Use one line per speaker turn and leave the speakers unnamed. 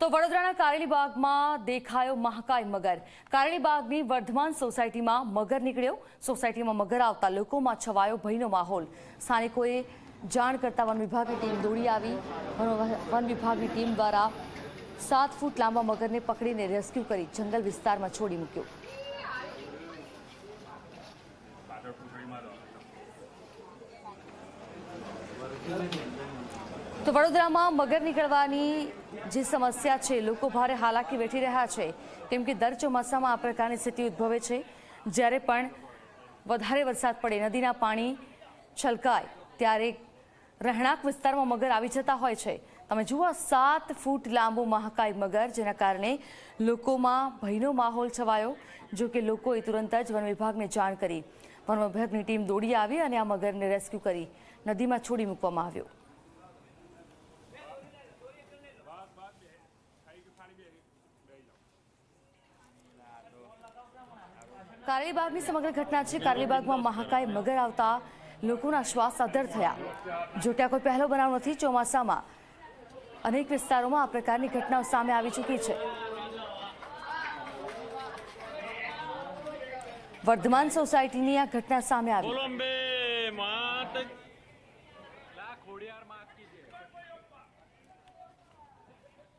તો વડોદરાના કારેલીબાગમાં દેખાયો મહાકાય મગર. કારેલીબાગની વર્ધમાન સોસાયટીમાં મગર નીકળ્યો. સોસાયટીમાં મગર આવતા લોકોમાં છવાયો ભયનો માહોલ. સ્થાનિકોએ જાણ કરતા વન વિભાગની ટીમ દોડી આવી. વન વિભાગની ટીમ દ્વારા સાત ફૂટ લાંબા મગરને પકડીને રેસ્ક્યુ કરી જંગલ વિસ્તારમાં છોડી મૂક્યો. તો વડોદરામાં મગર નીકળવાની જે સમસ્યા છે, લોકો ભારે હાલાકી વેઠી રહ્યા છે. કેમ કે દર ચોમાસામાં આ પ્રકારની સ્થિતિ ઉદ્ભવે છે. જ્યારે પણ વધારે વરસાદ પડે, નદીના પાણી છલકાય, ત્યારે રહેણાંક વિસ્તારમાં મગર આવી જતા હોય છે. તમે જુઓ સાત ફૂટ લાંબો મહાકાય મગર, જેના કારણે લોકોમાં ભયનો માહોલ છવાયો, જો કે લોકોએ તુરંત જ વન વિભાગને જાણ કરી. વન વિભાગની ટીમ દોડી આવી અને આ મગરને રેસ્ક્યુ કરી, નદીમાં છોડી મૂકવામાં આવ્યો. કારેલીબાગની સમગ્ર ઘટના છે. કારેલીબાગમાં મહાકાય મગર આવતા લોકોના શ્વાસ અધર થયા. જોટ્યા કોઈ પહેલો બનાવ નથી, ચોમાસામાં અનેક વિસ્તારોમાં આ પ્રકારની ઘટનાઓ સામે આવી ચૂકી છે. વર્ધમાન સોસાયટીની આ ઘટના સામે આવી.